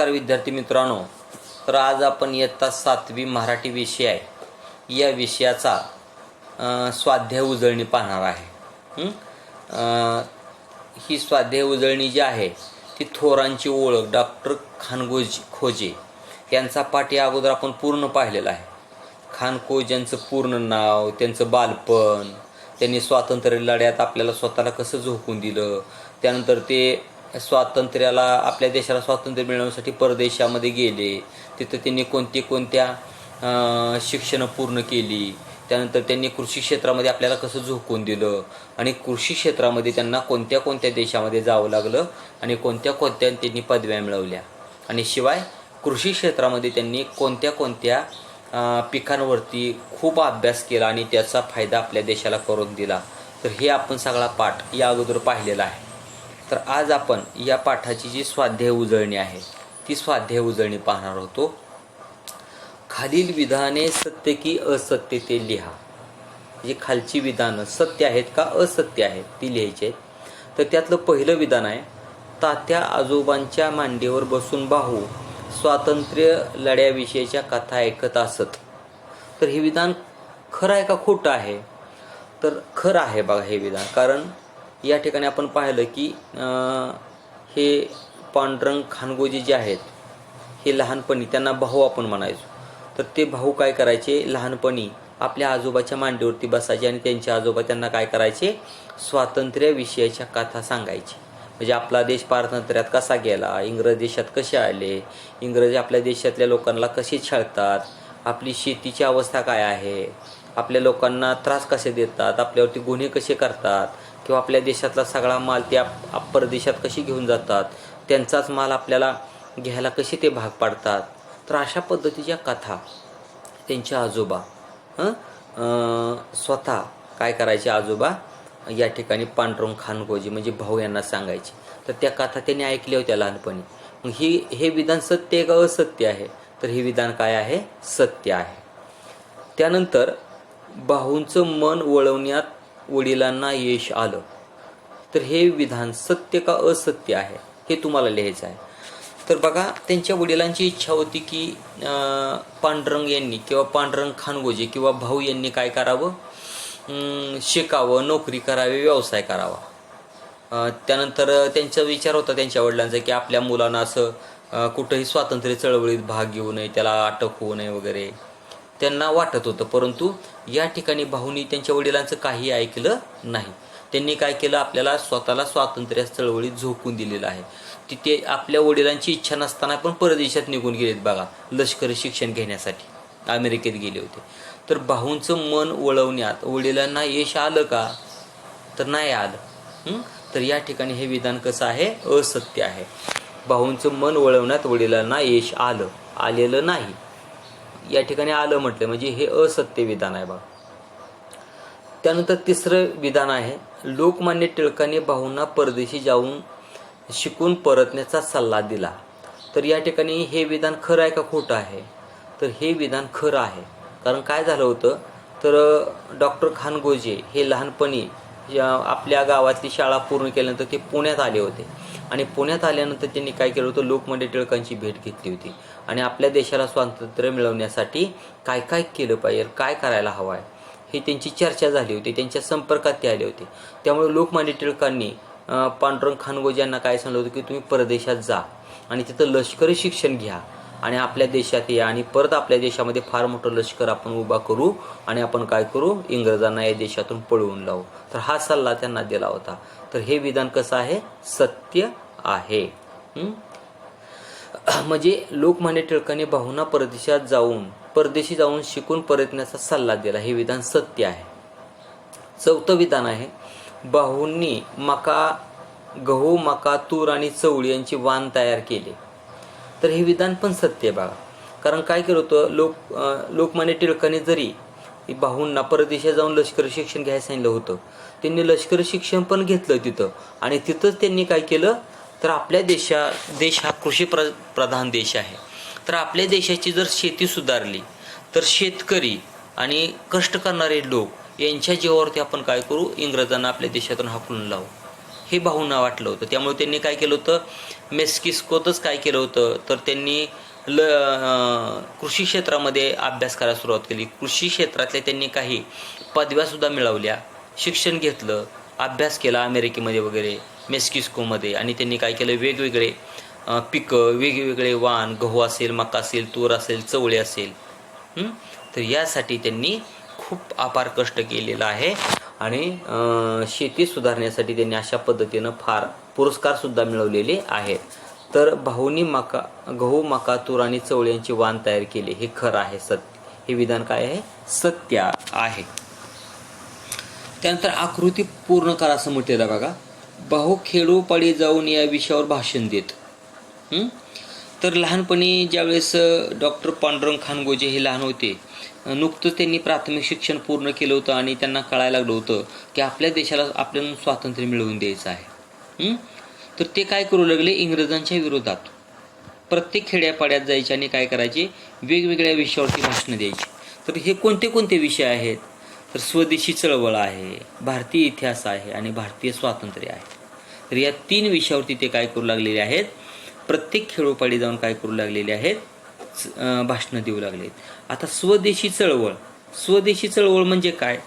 नमस्कार विद्यार्थी मित्रांनो. तर आज आपण इयत्ता सातवी मराठी विषय आहे. या विषयाचा स्वाध्याय उजळणी पाहणार आहे. ही? स्वाध्याय उजळणी जी आहे ती थोरांची ओळख डॉक्टर खानगोज खोजे यांचा पाठ या अगोदर आपण पूर्ण पाहिलेला आहे. खानकोज यांचं पूर्ण नाव त्यांचं बालपण त्यांनी स्वातंत्र्य लढ्यात आपल्याला स्वतःला कसं झोकून दिलं त्यानंतर ते स्वातंत्र्याला आपल्या देशाला स्वातंत्र्य मिळवण्यासाठी परदेशामध्ये गेले. तिथं त्यांनी कोणती कोणत्या शिक्षणं पूर्ण केली? त्यानंतर त्यांनी कृषी क्षेत्रामध्ये आपल्याला कसं झोकून दिलं? आणि कृषी क्षेत्रामध्ये त्यांना कोणत्या कोणत्या देशामध्ये जावं लागलं? आणि कोणत्या कोणत्या त्यांनी पदव्या मिळवल्या? आणि शिवाय कृषी क्षेत्रामध्ये त्यांनी कोणत्या कोणत्या पिकांवरती खूप अभ्यास केला आणि त्याचा फायदा आपल्या देशाला करून दिला? तर हे आपण सगळा पाठ या अगोदर पाहिलेला आहे. तर आज आपण या पाठाची जी स्वाध्याय उजळणी आहे ती स्वाध्याय उजळणी पाहणार होतो. खालील विधाने सत्य की असत्य ते लिहा. जी खालची विधानं सत्य आहेत का असत्य आहेत ती लिहायची आहेत. तर त्यातलं पहिलं विधान आहे तात्या आजोबांच्या मांडीवर बसून बाहू स्वातंत्र्य लढ्याविषयीच्या कथा ऐकत असत. तर हे विधान खरं आहे का खोटं आहे? तर खरं आहे बघा हे विधान. कारण या ठिकाणी आपण पाहिलं की हे पांडुरंग खानगोजी जे आहेत हे लहानपणी त्यांना भाऊ आपण म्हणायचो. तर ते भाऊ काय करायचे? लहानपणी आपल्या आजोबाच्या मांडीवरती बसायचे आणि त्यांचे आजोबा त्यांना काय करायचे? स्वातंत्र्याविषयीच्या कथा सांगायचे. म्हणजे आपला देश पारतंत्र्यात कसा गेला? इंग्रज देशात कसे आले? इंग्रज आपल्या देशातल्या लोकांना कसे छळतात? आपली शेतीची अवस्था काय आहे? आपल्या लोकांना त्रास कसे देतात? आपल्यावरती गुन्हे कसे करतात? किंवा आपल्या देशातला सगळा माल ते आप परदेशात कशी घेऊन जातात त्यांचाच माल आपल्याला घ्यायला कसे ते भाग पाडतात? तर अशा पद्धतीच्या कथा. त्यांचे आजोबा स्वतः काय करायचे आजोबा? या ठिकाणी पांडुरंग खानगोजी म्हणजे भाऊ यांना सांगायचे. तर त्या कथा त्यांनी ऐकल्या होत्या लहानपणी. मग ही हे विधान सत्य आहे का असत्य आहे? तर हे विधान काय आहे? सत्य आहे. त्यानंतर भाऊंचं मन वळवण्यात वडिलांना यश आलं. तर हे विधान सत्य का असत्य आहे हे तुम्हाला लिहायचं आहे. तर बघा त्यांच्या वडिलांची इच्छा होती की पांडुरंग यांनी किंवा पांडुरंग खानगोजे किंवा भाऊ यांनी काय करावं? शिकावं नोकरी करावी व्यवसाय करावा. त्यानंतर त्यांचा विचार होता त्यांच्या वडिलांचा की आपल्या मुलांना असं कुठंही स्वातंत्र्य चळवळीत भाग घेऊ नये त्याला अटक होऊ नये वगैरे. त्यांना वाटत होतं. परंतु या ठिकाणी भाऊनी त्यांच्या वडिलांचं काही ऐकलं नाही. त्यांनी काय केलं? आपल्याला स्वतःला स्वातंत्र्य चळवळीत झोकून दिलेलं आहे. तिथे आपल्या वडिलांची इच्छा नसताना पण परदेशात निघून गेलेत बघा लष्करी शिक्षण घेण्यासाठी. अमेरिकेत गेले होते. तर भाऊंचं मन वळवण्यात वडिलांना यश आलं का? तर नाही आलं. तर या ठिकाणी हे विधान कसं आहे? असत्य आहे. भाऊंचं मन वळवण्यात वडिलांना यश आलं. आलेलं नाही. या ठिकाणी आलं म्हटलं म्हणजे हे असत्य विधान आहे बघा. त्यानंतर तिसरं विधान आहे लोकमान्य टिळकांनी भाऊंना परदेशी जाऊन शिकून परतण्याचा सल्ला दिला. तर या ठिकाणी हे विधान खरं आहे का खोटं आहे? तर हे विधान खरं आहे. कारण काय झालं होतं? तर डॉक्टर खानगोजे हे लहानपणी आपल्या गावातली शाळा पूर्ण केल्यानंतर ते पुण्यात आले होते. आणि पुण्यात आल्यानंतर त्यांनी काय केलं होतं? लोकमान्य टिळकांची भेट घेतली होती. आणि आपल्या देशाला स्वातंत्र्य मिळवण्यासाठी काय काय केलं पाहिजे? काय करायला हवं आहे? ही त्यांची चर्चा झाली होती. त्यांच्या संपर्कात ते आले होते. त्यामुळे लोकमान्य टिळकांनी पांडुरंग खानगोजी यांना काय सांगितलं होतं की तुम्ही परदेशात जा आणि तिथं लष्करी शिक्षण घ्या. आणि आपल्या देशात या आणि परत आपल्या देशामध्ये फार मोठं लष्कर आपण उभा करू आणि आपण काय करू? इंग्रजांना या देशातून पळवून लावू. तर हा सल्ला त्यांना दिला होता. तर हे विधान कसं आहे? सत्य आहे. म्हणजे लोकमान्य टिळकांनी भाऊंना परदेशात जाऊन परदेशी जाऊन शिकून परतण्याचा सल्ला दिला. हे विधान सत्य आहे. चौथं विधान आहे. बाहूंनी मका गहू मका तूर आणि चवळी यांची वाण तयार केले. तर हे विधान पण सत्य आहे बघा कारण काय केलं होतं लोक लोकमान्य टिळकाने जरी भाऊंना परदेशात जाऊन लष्करी शिक्षण घ्यायला सांगितलं होतं त्यांनी लष्करी शिक्षण पण घेतलं तिथं. आणि तिथंच त्यांनी काय केलं तर आपल्या देशा देश हा कृषी प्र प्रधान देश आहे. तर आपल्या देशाची जर शेती सुधारली तर शेतकरी आणि कष्ट करणारे लोक यांच्या जीवावरती आपण काय करू इंग्रजांना आपल्या देशातून हाकलून लावू. हे भाऊंना वाटलं होतं. त्यामुळे त्यांनी काय केलं होतं? मेस्किस्कोतच काय केलं होतं? तर त्यांनी ल कृषी क्षेत्रामध्ये अभ्यास करायला सुरुवात केली. कृषी क्षेत्रातल्या त्यांनी काही पदव्यासुद्धा मिळवल्या. शिक्षण घेतलं अभ्यास केला अमेरिकेमध्ये वगैरे मेस्किस्कोमध्ये. आणि त्यांनी काय केलं? वेगवेगळे पिकं वेगवेगळे वाण गहू असेल मका असेल तूर असेल चवळी असेल. तर यासाठी त्यांनी खूप अपार कष्ट केलेलं आहे. आणि शेती सुधारण्यासाठी त्यांनी अशा पद्धतीनं फार पुरस्कारसुद्धा मिळवलेले आहेत. तर भाऊनी मका गहू मका तूर आणि चवळ्यांची वाण तयार केले. हे खरं आहे सत्य. हे विधान काय आहे? सत्य आहे. त्यानंतर आकृती पूर्ण करा असं म्हटलेलं बघा. भाऊ खेडोपाडी जाऊन या विषयावर भाषण देत. तर लहानपणी ज्यावेळेस डॉक्टर पांडुरंग खानगोजे हे लहान होते नुकतंच त्यांनी प्राथमिक शिक्षण पूर्ण केलं होतं आणि त्यांना कळायला लागलं होतं की आपल्या देशाला आपल्याला स्वातंत्र्य मिळवून द्यायचं आहे. तर ते काय करू लागले? इंग्रजांच्या विरोधात. प्रत्येक खेड्यापाड्यात जायचे आणि काय करायचे? वेगवेगळ्या विषयावरती भाषणं द्यायची. तर हे कोणते कोणते विषय आहेत? तर स्वदेशी चळवळ आहे भारतीय इतिहास आहे आणि भारतीय स्वातंत्र्य आहे. तर या तीन विषयावरती ते काय करू लागलेले आहेत? प्रत्येक खेडोपाडी जाऊन काय करू लागलेले आहेत? भाषणं देऊ लागले आता स्वदेशी चळवळ. स्वदेशी चळवळ म्हणजे काय?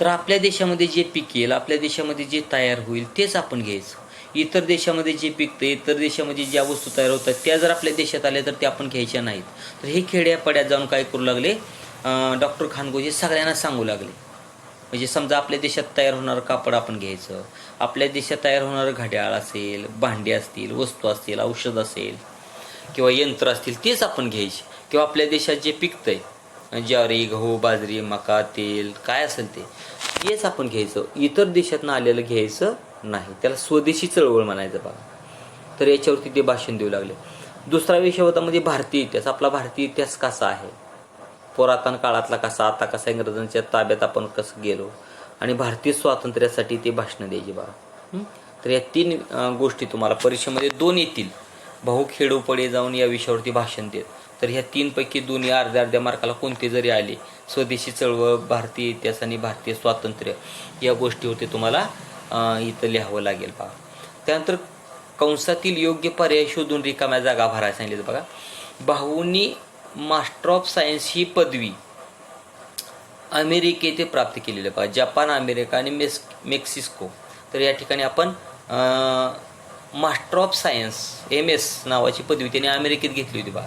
तर आपल्या देशामध्ये जे पिकेल आपल्या देशामध्ये जे तयार होईल तेच आपण घ्यायचं. इतर देशामध्ये जे पिकतं इतर देशामध्ये ज्या वस्तू तयार होतात त्या जर आपल्या देशात आल्या तर त्या आपण घ्यायच्या नाहीत. तर हे खेड्यापाड्यात जाऊन काय करू लागले? डॉक्टर खानगोजे सगळ्यांना सांगू लागले. म्हणजे समजा आपल्या देशात तयार होणारं कापड आपण घ्यायचं आपल्या देशात तयार होणारं घड्याळ असेल भांडी असतील वस्तू असतील औषध असेल किंवा यंत्र असतील तेच आपण घ्यायचे. किंवा आपल्या देशात जे पिकतं आहे म्हणजे ज्वारी गहू बाजरी मका तेल काय असेल ते तेच आपण घ्यायचं. इतर देशातनं आलेलं घ्यायचं नाही. त्याला स्वदेशी चळवळ म्हणायचं बघा. तर याच्यावरती ते भाषण देऊ लागले. दुसरा विषय होता म्हणजे भारतीय इतिहास. आपला भारतीय इतिहास कसा आहे? पुरातन काळातला कसा आता कसा इंग्रजांच्या ताब्यात आपण कसं गेलो? आणि भारतीय स्वातंत्र्यासाठी ते भाषणं द्यायची बघा तर या तीन गोष्टी तुम्हाला परीक्षेमध्ये दोन येतील. भाऊ खेडोपडे जाऊन या विषयावरती भाषण देत. तर ह्या तीनपैकी दोन्ही अर्ध्या अर्ध्या मार्काला कोणते जरी आले स्वदेशी चळवळ भारतीय इतिहास आणि भारतीय स्वातंत्र्य या गोष्टीवरती तुम्हाला इथं लिहावं लागेल बघा त्यानंतर कंसातील योग्य पर्याय शोधून रिकाम्या जागा भरायला सांगितलं बघा. भाऊंनी मास्टर ऑफ सायन्स ही पदवी अमेरिकेत प्राप्त केलेलं आहे. जपान अमेरिका आणि मेक्स मेक्सिको. तर या ठिकाणी आपण master of science M S नावाची पदवी त्याने अमेरिकेत घेतली होती बा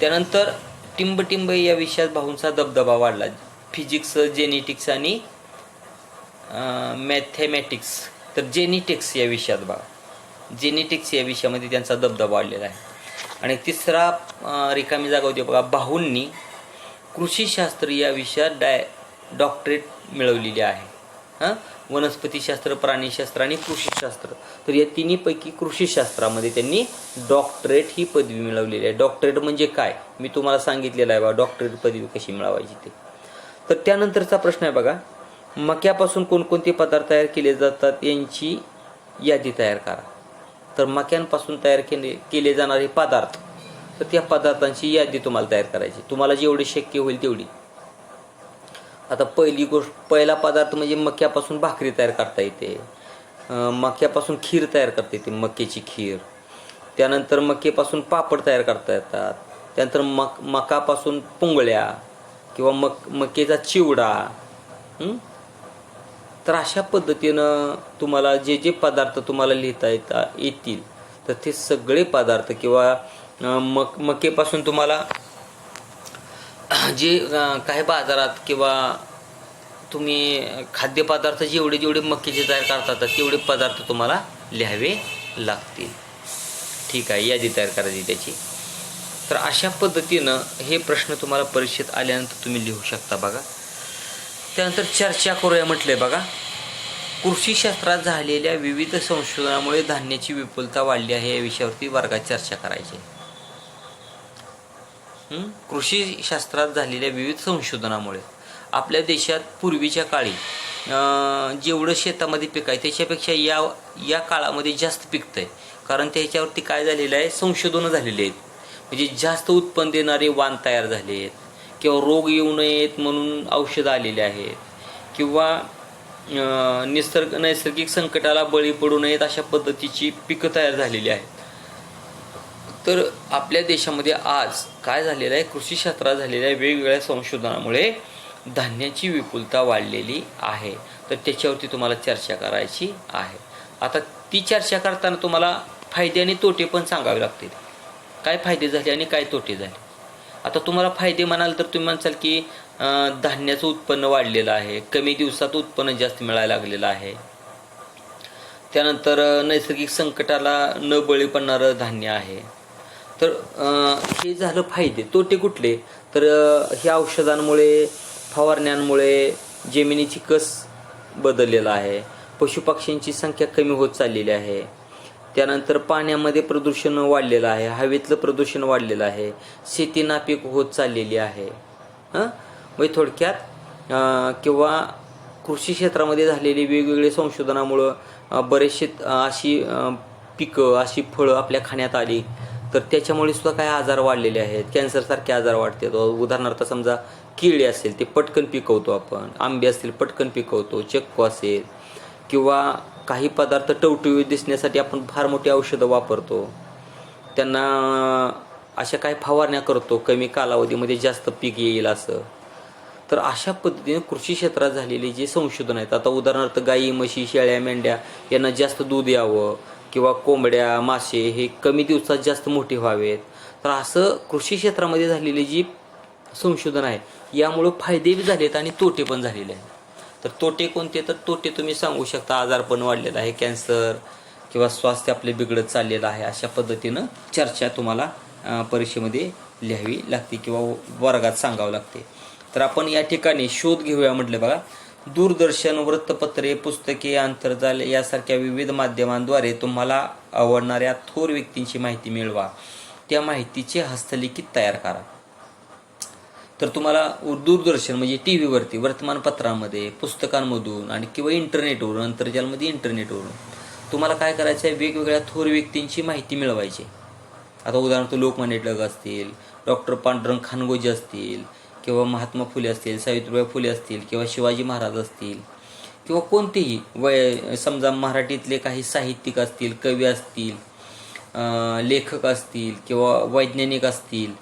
त्यानंतर टिंबटिंब या विषयात भाऊंचा दबदबा वाढला. फिजिक्स जेनेटिक्स आणि मॅथेमॅटिक्स तर जेनेटिक्स या विषयात बा जेनेटिक्स या विषयामध्ये त्यांचा दबदबा वाढलेला आहे. आणि तिसरा रिकामी जागा होती बघा भाऊंनी कृषीशास्त्र या विषयात डाय डॉक्टरेट मिळवलेली आहे. हां? वनस्पतीशास्त्र प्राणीशास्त्र आणि कृषीशास्त्र तर या तिन्हीपैकी कृषीशास्त्रामध्ये त्यांनी डॉक्टरेट ही पदवी मिळवलेली आहे. डॉक्टरेट म्हणजे काय? मी तुम्हाला सांगितलेलं आहे बघा डॉक्टरेट पदवी कशी मिळवायची ते. तर त्यानंतरचा प्रश्न आहे बघा मक्यापासून कोणकोणते पदार्थ तयार केले जातात? यांची यादी तयार करा. तर मक्यांपासून तयार केले केले जाणारे पदार्थ. तर त्या पदार्थांची यादी तुम्हाला तयार करायची. तुम्हाला जेवढी शक्य होईल तेवढी. आता पहिली गोष्ट पहिला पदार्थ म्हणजे मक्यापासून भाकरी तयार करता येते. मक्यापासून खीर तयार करता येते मक्याची खीर. त्यानंतर मक्केपासून पापड तयार करता येतात. त्यानंतर मक मकापासून पुंगळ्या किंवा मक मक्याचा चिवडा तर अशा पद्धतीनं तुम्हाला जे जे पदार्थ तुम्हाला लिहिता येता येतील तर ते सगळे पदार्थ किंवा मक मकेपासून तुम्हाला जे काही बाजारात किंवा तुम्ही खाद्यपदार्थ जेवढे जेवढे मक्याचे तयार करतात तेवढे पदार्थ तुम्हाला लिहावे लागतील. ठीक आहे यादी तयार करायची त्याची. तर अशा पद्धतीनं हे प्रश्न तुम्हाला परीक्षेत आल्यानंतर तुम्ही लिहू शकता बघा. त्यानंतर चर्चा करूया म्हटलंय बघा. कृषीशास्त्रात झालेल्या विविध संशोधनामुळे धान्याची विपुलता वाढली आहे या विषयावरती वर्गात चर्चा करायची आहे. कृषीशास्त्रात झालेल्या विविध संशोधनामुळे आपल्या देशात पूर्वीच्या काळी जेवढं शेतामध्ये पीक आहे त्याच्यापेक्षा या या काळामध्ये जास्त पिकतं आहे कारण त्याच्यावरती काय झालेलं आहे? संशोधनं झालेली आहेत. म्हणजे जास्त उत्पन्न देणारे वाण तयार झाले आहेत किंवा रोग येऊ नयेत म्हणून औषधं आलेले आहेत. किंवा निसर्ग नैसर्गिक संकटाला बळी पडू नयेत अशा पद्धतीची पिकं तयार झालेली आहेत. तर आपल्या देशामध्ये आज काय झालेलं आहे? कृषी क्षेत्रात झालेल्या वेगवेगळ्या संशोधनामुळे धान्याची विपुलता वाढलेली आहे. तर त्याच्यावरती तुम्हाला चर्चा करायची आहे. आता ती चर्चा करताना तुम्हाला फायदे आणि तोटे पण सांगावे लागतील. काय फायदे झाले आणि काय तोटे झाले? आता तुम्हाला फायदे म्हणाल तर तुम्ही म्हणसाल की धान्याचं उत्पन्न वाढलेलं आहे कमी दिवसात उत्पन्न जास्त मिळायला लागलेलं आहे. त्यानंतर नैसर्गिक संकटाला न बळी पडणारं धान्य आहे. तर हे झालं फायदे. तोटे कुठले? तर ह्या औषधांमुळे फवारण्यांमुळे जमिनीची कस बदललेला आहे. पशुपक्ष्यांची संख्या कमी होत चाललेली आहे. त्यानंतर पाण्यामध्ये प्रदूषण वाढलेलं आहे हवेतलं प्रदूषण वाढलेलं आहे शेती नापीक होत चाललेली आहे. हां? म्हणजे थोडक्यात किंवा कृषी क्षेत्रामध्ये झालेले वेगवेगळे संशोधनामुळं बरेचसे अशी पिकं अशी फळं आपल्या खाण्यात आली. तर त्याच्यामुळे सुद्धा काही आजार वाढलेले आहेत. कॅन्सरसारखे आजार वाढतात उदाहरणार्थ समजा केळी असेल ते पटकन पिकवतो आपण. आंबे असतील पटकन पिकवतो. चक्कू असेल. किंवा काही पदार्थ टवटवीत दिसण्यासाठी आपण फार मोठी औषधं वापरतो. त्यांना अशा काही फवारण्या करतो कमी कालावधीमध्ये जास्त पीक येईल असं. तर अशा पद्धतीने कृषी क्षेत्रात झालेली जे संशोधन आहेत आता उदाहरणार्थ गाई म्हशी शेळ्या मेंढ्या यांना जास्त दूध यावं किंवा कोंबड्या मासे हे कमी दिवसात जास्त मोठे व्हावेत. तर असं कृषी क्षेत्रामध्ये झालेली जी संशोधन आहे यामुळं फायदे बी झालेत आणि तोटे पण झालेले आहेत. तर तोटे कोणते? तर तोटे तुम्ही सांगू शकता. आजारपण वाढलेलं आहे कॅन्सर किंवा स्वास्थ्य आपले बिघडत चाललेलं आहे अशा पद्धतीनं चर्चा तुम्हाला परीक्षेमध्ये लिहावी लागते किंवा वर्गात सांगावं लागते. तर आपण या ठिकाणी शोध घेऊया म्हटलं बघा. दूरदर्शन वृत्तपत्रे पुस्तके आंतरजाल यासारख्या विविध माध्यमांद्वारे तुम्हाला आवडणाऱ्या थोर व्यक्तींची माहिती मिळवा. त्या माहितीचे हस्तलिखित तयार करा. तर तुम्हाला दूरदर्शन म्हणजे टी व्हीवरती वर्तमानपत्रामध्ये पुस्तकांमधून आणि किंवा इंटरनेटवरून अंतर्जालमध्ये इंटरनेटवरून तुम्हाला काय करायचं आहे? वेगवेगळ्या थोर व्यक्तींची माहिती मिळवायची आता उदाहरणार्थ लोकमान्य टिळक असतील डॉक्टर पांडुरंग खानगोजी असतील किंवा महात्मा फुले असतील सावित्रीबाई फुले असतील किंवा शिवाजी महाराज असतील किंवा कोणतेही वय समजा मराठीतले काही साहित्यिक असतील कवी असतील लेखक असतील किंवा वैज्ञानिक असतील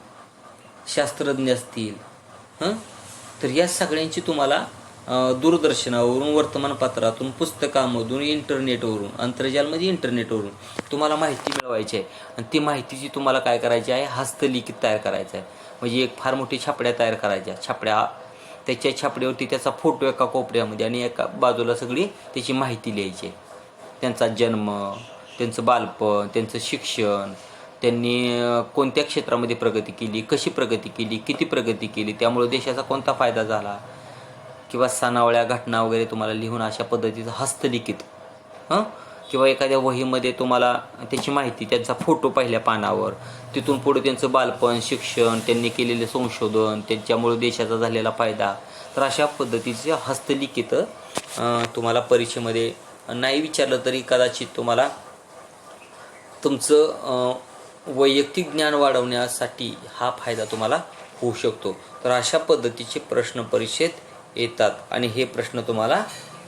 शास्त्रज्ञ असतील हं? तर या सगळ्यांची तुम्हाला दूरदर्शनावरून वर्तमानपत्रातून पुस्तकामधून इंटरनेटवरून आंतरजालमध्ये इंटरनेटवरून तुम्हाला माहिती मिळवायची आहे. आणि ती माहितीची तुम्हाला काय करायची आहे? हस्तलिखित तयार करायचं आहे. म्हणजे एक फार मोठी छापड्या तयार करायच्या छापड्या त्याच्या छापड्यावरती त्याचा फोटो एका कोपऱ्यामध्ये आणि एका बाजूला सगळी त्याची माहिती लिहायची आहे. त्यांचा जन्म त्यांचं बालपण त्यांचं शिक्षण त्यांनी कोणत्या क्षेत्रामध्ये प्रगती केली कशी प्रगती केली किती प्रगती केली त्यामुळे देशाचा कोणता फायदा झाला किंवा सणावळ्या घटना वगैरे तुम्हाला लिहून अशा पद्धतीचं हस्तलिखित हं? किंवा एखाद्या वहीमध्ये तुम्हाला त्याची माहिती त्यांचा फोटो पहिल्या पानावर तिथून पुढे त्यांचं बालपण शिक्षण त्यांनी केलेले संशोधन त्यांच्यामुळे देशाचा झालेला फायदा तर अशा पद्धतीचे हस्तलिखित तुम्हाला परीक्षेमध्ये नाही विचारलं तरी कदाचित तुम्हाला तुमचं वैयक्तिक ज्ञान वाढवण्यासाठी हा फायदा तुम्हाला होऊ शकतो. तर अशा पद्धतीचे प्रश्न परीक्षेत येतात आणि हे प्रश्न तुम्हाला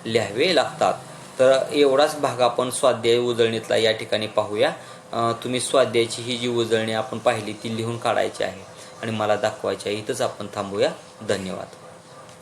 लिहावे लागतात. तर एवढाच भाग आपण स्वाध्याय उजळणीतला या ठिकाणी पाहूया. तुम्ही स्वाध्यायाची ही जी उजळणी आपण पाहिली ती लिहून काढायची आहे आणि मला दाखवायची आहे. इथंच आपण थांबूया. धन्यवाद.